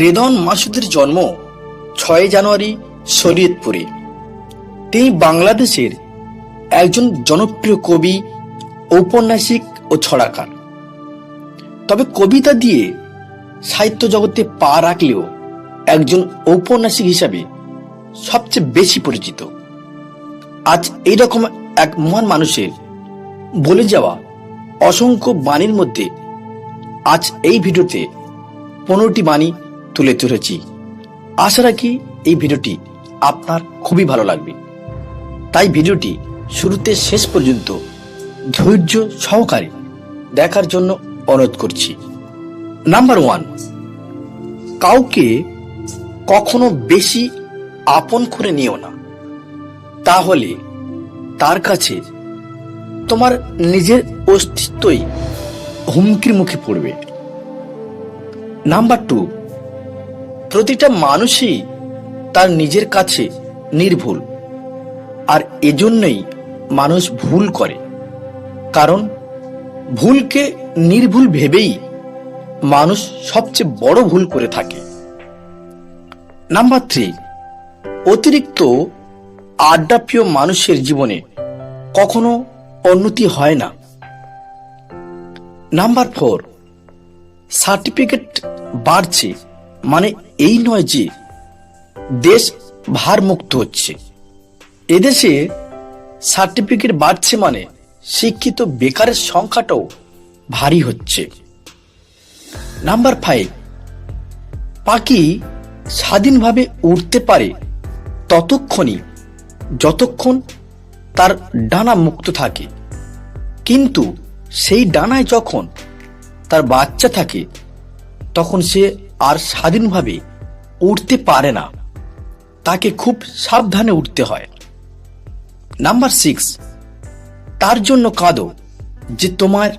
রেদন মাসুদের জন্ম ছয় জানুয়ারি শরীয়তপুরে। তিনি বাংলাদেশের একজন জনপ্রিয় কবি, ঔপন্যাসিক ও ছড়াকার। তবে কবিতা দিয়ে সাহিত্য জগতে পা রাখলেও একজন ঔপন্যাসিক হিসাবে সবচেয়ে বেশি পরিচিত। আজ এইরকম এক মহান মানুষের বলে যাওয়া অসংখ্য বাণীর মধ্যে আজ এই ভিডিওতে পনেরোটি বাণী তুলে ধরেছি। আশা রাখি এই ভিডিওটি আপনার খুবই ভালো লাগবে। তাই ভিডিওটি শুরুতে শেষ পর্যন্ত ধৈর্য সহকারে দেখার জন্য অনুরোধ করছি। নাম্বার ওয়ান, কাউকে কখনো বেশি আপন করে নিও না। তাহলে তার কাছে তোমার নিজের অস্তিত্বই হুমকির মুখে পড়বে। নাম্বার টু প্রতিটা মানুষই তার নিজের কাছে নির্ভুল। আর এজন্যই মানুষ ভুল করে। কারণ ভুলকে নির্ভুল ভেবেই মানুষ সবচেয়ে বড় ভুল করে থাকে। নাম্বার থ্রি অতিরিক্ত আড্ডাপ্রিয় মানুষের জীবনে কখনো উন্নতি হয় না। নাম্বার ফোর সার্টিফিকেট বাড়ছে। মানে এই নয় যে দেশ ভারমুক্ত হচ্ছে। এদেশে সার্টিফিকেট বাড়ছে মানে শিক্ষিত বেকারের সংখ্যাটাও ভারী হচ্ছে। নাম্বার ফাইভ পাখি স্বাধীনভাবে উড়তে পারে ততক্ষণই, যতক্ষণ তার ডানা মুক্ত থাকে। কিন্তু সেই ডানায় যখন তার বাচ্চা থাকে, তখন সে আর স্বাধীনভাবে উঠতে পারে না। তাকে খুব সাবধানে উঠতে হয়। নাম্বার সিক্স, তার জন্য কাঁদো যে তোমার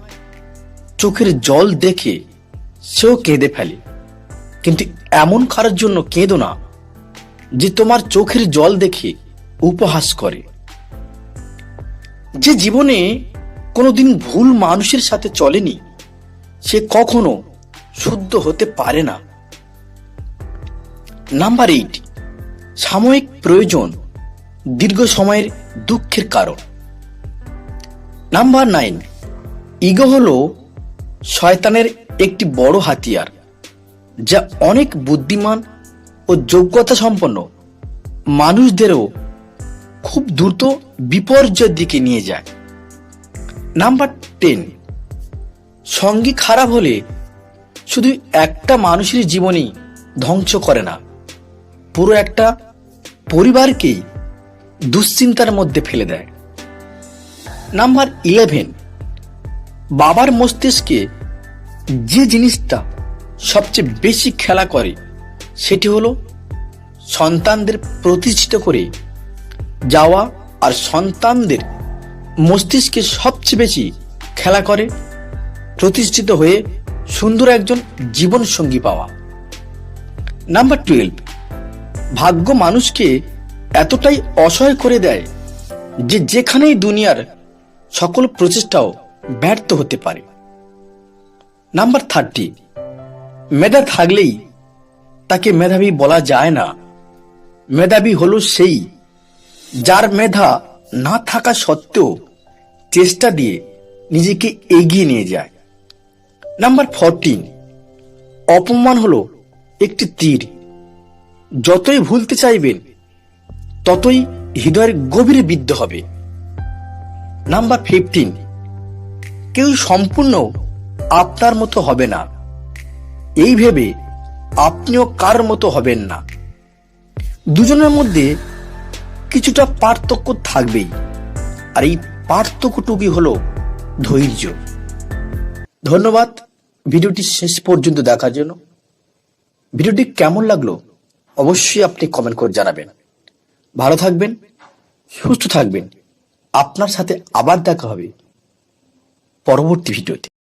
চোখের জল দেখে সেও কেঁদে ফেলে। কিন্তু এমন কারোর জন্য কেঁদো না যে তোমার চোখের জল দেখে উপহাস করে। যে জীবনে কোনোদিন ভুল মানুষের সাথে চলেনি, সে কখনো শুদ্ধ হতে পারে না। নাম্বার এইট, সাময়িক প্রয়োজন দীর্ঘ সময়ের দুঃখের কারণ। নাম্বার নাইন, ইগো হল শয়তানের একটি বড় হাতিয়ার, যা অনেক বুদ্ধিমান ও যোগ্যতা সম্পন্ন মানুষদেরও খুব দ্রুত বিপর্যয়ের দিকে নিয়ে যায়। নাম্বার টেন, সঙ্গী খারাপ হলে শুধু একটা মানুষের জীবনই ধ্বংস করে না। পুরো একটা পরিবারকেই দুশ্চিন্তার মধ্যে ফেলে দেয়। নাম্বার ইলেভেন বাবার মস্তিষ্কে যে জিনিসটা সবচেয়ে বেশি খেলা করে, সেটি হলো সন্তানদের প্রতিষ্ঠিত করে যাওয়া আর সন্তানদের মস্তিষ্কে সবচেয়ে বেশি খেলা করে, প্রতিষ্ঠিত হয়ে সুন্দর একজন জীবন সঙ্গী পাওয়া। নাম্বার টুয়েলভ ভাগ্য মানুষকে এতটাই অসহায় করে দেয় যে যেখানেই দুনিয়ার সকল প্রচেষ্টাও ব্যর্থ হতে পারে। নাম্বার থার্টি, মেধা থাকলেই তাকে মেধাবী বলা যায় না। মেধাবী হলো সেই যার মেধা না থাকা সত্ত্বেও চেষ্টা দিয়ে নিজেকে এগিয়ে নিয়ে যায়। নাম্বার ফোরটিন, অপমান হলো একটি তীর। যতই ভুলতে চাইবেন, ততই হৃদয়ের গভীরে বিদ্ধ হবে। নাম্বার ফিফটিন কেউ সম্পূর্ণ আপনার মতো হবে না। এই ভেবে আপনিও কার মতো হবেন না। দুজনের মধ্যে কিছুটা পার্থক্য থাকবেই। আর এই পার্থক্যটুকুই হলো ধৈর্য। ধন্যবাদ। ভিডিওটি শেষ পর্যন্ত দেখার জন্য। ভিডিওটি কেমন লাগল? অবশ্যই আপনি কমেন্ট করে জানাবেন। ভালো থাকবেন, সুস্থ থাকবেন। আপনার সাথে আবার দেখা হবে পরবর্তী ভিডিওতে।